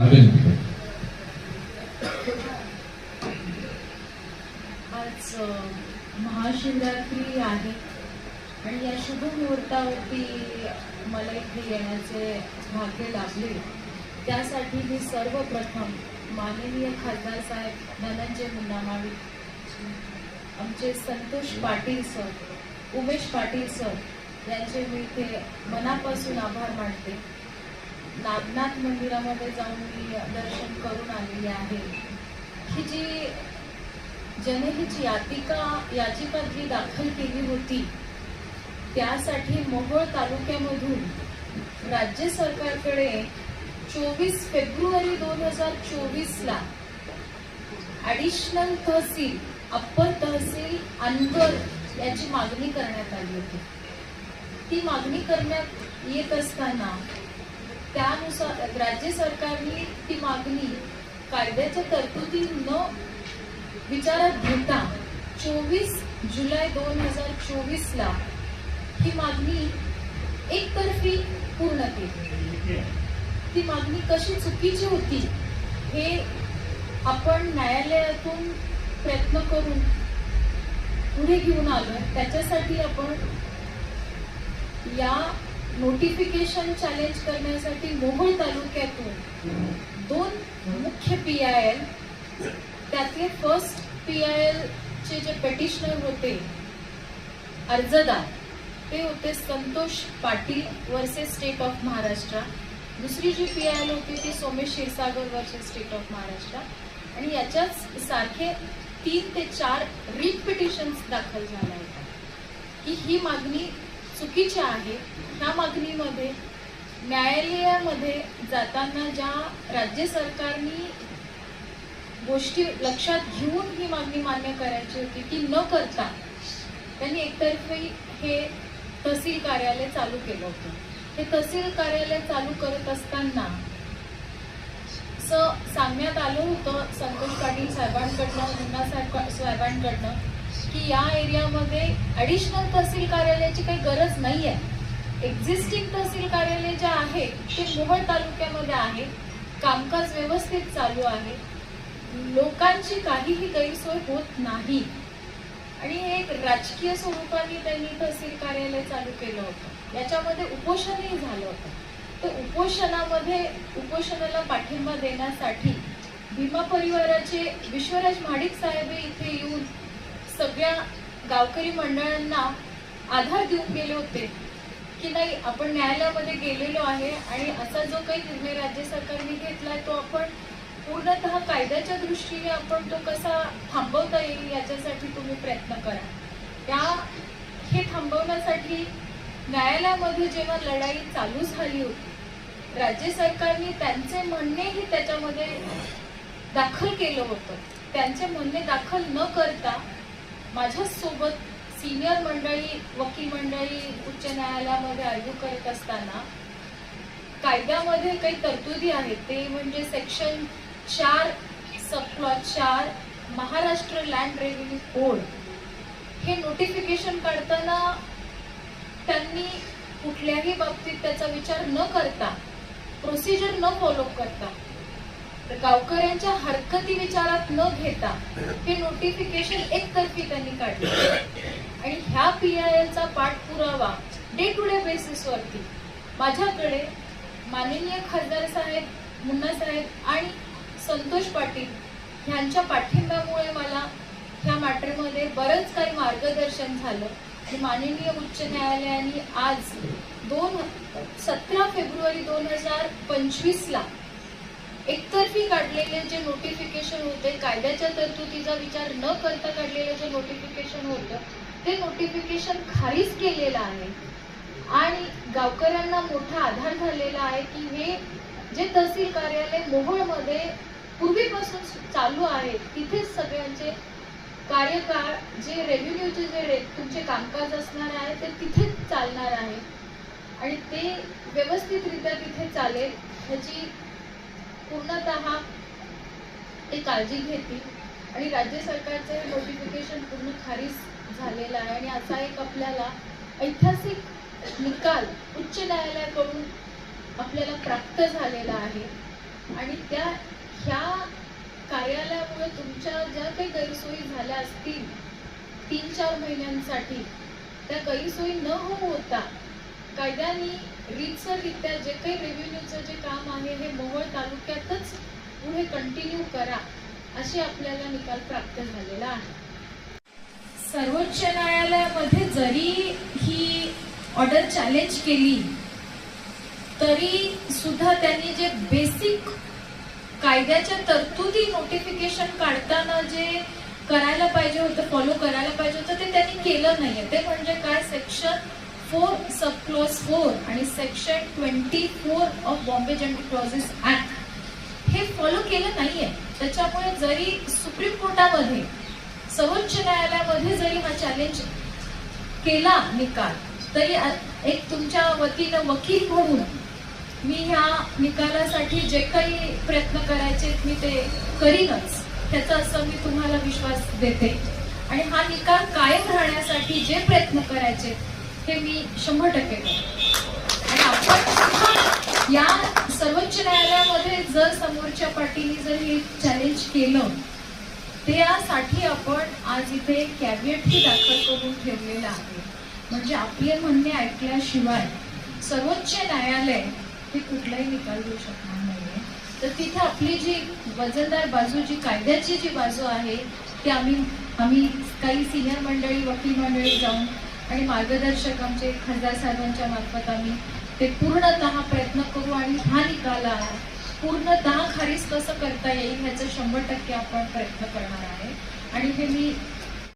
विनंती आज महाशिवरात्री आहे. आणि या शुभ मुहूर्तावरती मला इथे येण्याचे भाग्य लाभले. त्यासाठी मी सर्वप्रथम माननीय खासदार साहेब धनंजय मुन्ना माळी आमचे संतोष पाटील सर उमेश पाटील सर यांचे मी इथे मनापासून आभार मानते. नागनाथ मंदिरामध्ये जाऊन मी दर्शन करून आलेली आहे. ही जी जनहित याचिका याचिका जी दाखल केली होती त्यासाठी मोहोळ तालुक्यामधून राज्य सरकारकडे चोवीस फेब्रुवारी दोन हजार चोवीसला ॲडिशनल तहसील अप्पर तहसील अनगर याची मागणी करण्यात आली होती. ती मागणी करण्यात येत असताना त्यानुसार राज्य सरकारने ती मागणी कायद्याच्या तरतुदी न विचारात घेता चोवीस जुलै दोन हजार चोवीसला ही मागणी एकतर्फी पूर्ण केली. ती मागणी कशी चुकीची होती हे आपण न्यायालयातून प्रयत्न करून पुढे घेऊन आलो. त्याच्यासाठी आपण या नोटिफिकेशन चॅलेंज करण्यासाठी मोहोळ तालुक्यातून दोन मुख्य पी आय एल त्यातले फर्स्ट पी आय एल चे जे पेटिशनर होते अर्जदार ते होते Santosh Patil versus state of Maharashtra दुसरी जी पी आय एल होती ती Somesh Kshirsagar versus state of Maharashtra आणि याच्याच सारखे तीन ते चार रिट पिटिशन्स दाखल झाल्या होत्या की ही मागणी चुकीची आहे मागणीमध्ये न्यायालयामध्ये जाताना ज्या राज्य सरकारनी गोष्टी लक्षात घेऊन ही मागणी मान्य करायची होती ती न करता त्यांनी एकतर्फे हे तहसील कार्यालय चालू केलं होतं. हे तहसील कार्यालय चालू करत असताना असं सांगण्यात आलं होतं संतोष पाटील साहेबांकडनं मुन्ना साहेब साहेबांकडनं की या एरियामध्ये ॲडिशनल तहसील कार्यालयाची काही गरज नाही आहे एक्झिस्टिंग तहसील कार्यालय जे आहे ते मोहोळ तालुक्यामध्ये आहे. कामकाज व्यवस्थित चालू आहे. लोकांची काहीही गैरसोय होत नाही. आणि हे एक राजकीय स्वरूपाने त्यांनी तहसील कार्यालय चालू केलं होतं. याच्यामध्ये उपोषणही झालं होतं. तर उपोषणामध्ये उपोषणाला पाठिंबा देण्यासाठी भीमा परिवाराचे विश्वराज महाडिक साहेब इथे येऊन सगळ्या गावकरी मंडळांना आधार देऊन गेले होते. की नाही आपण न्यायालयामध्ये गेलेलो आहे आणि असा जो काही निर्णय राज्य सरकारने घेतलाय तो आपण पूर्णतः कायद्याच्या दृष्टीने आपण तो कसा थांबवता येईल याच्यासाठी तुम्ही प्रयत्न करा. त्या हे थांबवण्यासाठी न्यायालयामध्ये जेव्हा लढाई चालू झाली होती राज्य सरकारने त्यांचे म्हणणेही त्याच्यामध्ये दाखल केलं होतं. त्यांचे म्हणणे दाखल न करता माझ्यासोबत सिनियर मंडळी वकील मंडळी उच्च न्यायालयामध्ये आर्ग्यू करत असताना कायद्यामध्ये काही तरतुदी आहेत. ते म्हणजे सेक्शन चार सबक्लॉज चार महाराष्ट्र लँड रेव्हेन्यू कोड हे नोटिफिकेशन काढताना त्यांनी कुठल्याही बाबतीत त्याचा विचार न करता प्रोसिजर न फॉलो करता गावकऱ्यांच्या हरकती विचारात न घेता हे नोटिफिकेशन एकतर्फी त्यांनी काढले. आणि ह्या पी आय एलचा पाठपुरावा डे टू डे बेसिसवरती माझ्याकडे माननीय खासदार साहेब मुन्ना साहेब आणि संतोष पाटील ह्यांच्या पाठिंब्यामुळे मला ह्या मॅटरमध्ये बरंच काही मार्गदर्शन झालं. आणि माननीय उच्च न्यायालयाने आज दोन सतरा फेब्रुवारी दोन हजार पंचवीसला एकतर्फी काढलेले जे नोटिफिकेशन होते कायद्याच्या तरतुदीचा विचार न करता काढलेलं जे नोटिफिकेशन होतं ते नोटिफिकेशन खारीज केलेलं आहे. आणि गावकऱ्यांना मोठा आधार झालेला आहे की हे जे तहसील कार्यालय मोहोळमध्ये पूर्वीपासून चालू आहे तिथेच सगळ्यांचे कार्यकाळ जे रेव्हेन्यूचे जे रे तुमचे कामकाज असणार आहे ते तिथेच चालणार आहे. आणि ते व्यवस्थितरित्या तिथे चालेल ह्याची पूर्णतः ते काळजी घेतील. आणि राज्य सरकारचं नोटिफिकेशन पूर्ण खारीज झालेला आहे. आणि असा एक आपल्याला ऐतिहासिक निकाल उच्च न्यायालयाकडून आपल्याला प्राप्त झालेला आहे. आणि त्या ह्या कार्यालयामुळे तुमच्या ज्या काही गैरसोयी झाल्या असतील तीन चार महिन्यांसाठी त्या गैरसोयी न होता कायद्याने रीतसररित्या जे काही रेव्हेन्यूचं जे काम आहे हे मोहोळ तालुक्यातच पुढे कंटिन्यू करा असे आपल्याला निकाल प्राप्त झालेला आहे. सर्वोच्च न्यायालयामध्ये जरी ही ऑर्डर चॅलेंज केली तरी सुद्धा त्यांनी जे बेसिक कायद्याच्या तरतुदी नोटिफिकेशन काढताना जे करायला पाहिजे होतं फॉलो करायला पाहिजे होतं ते त्यांनी केलं नाहीये. ते म्हणजे काय? Section four sub clause four आणि section twenty four of Bombay general clauses act हे फॉलो केलं नाहीये. त्याच्यामुळे जरी सुप्रीम कोर्टामध्ये सर्वोच्च न्यायालयामध्ये जरी हा चॅलेंज केला निकाल तरी एक तुमच्या वतीनं वकील म्हणून मी ह्या निकालासाठी जे काही प्रयत्न करायचे मी ते करीनच त्याचा असं मी तुम्हाला विश्वास देते. आणि हा निकाल कायम राहण्यासाठी जे प्रयत्न करायचे हे मी शंभर टक्के आणि आपण या सर्वोच्च न्यायालयामध्ये जर समोरच्या पार्टीने जर हे चॅलेंज केलं त्यासाठी आपण आज इथे कॅबिनेटही दाखल करून ठेवलेलं आहे. म्हणजे आपले म्हणणे ऐकल्याशिवाय सर्वोच्च न्यायालय हे कुठलाही निकाल देऊ शकणार नाहीये. तर तिथे आपली जी वजनदार बाजू जी कायद्याची जी बाजू आहे ती आम्ही आम्ही काही सिनियर मंडळी वकील मंडळी जाऊन आणि मार्गदर्शक आमचे खासदार साहेबांच्या मार्फत आम्ही ते पूर्णतः प्रयत्न करू आणि हा निकाला पूर्ण दहा खारीज कसं करता येईल ह्याचा शंभर टक्के आपण प्रयत्न करणार आहे. आणि हे मी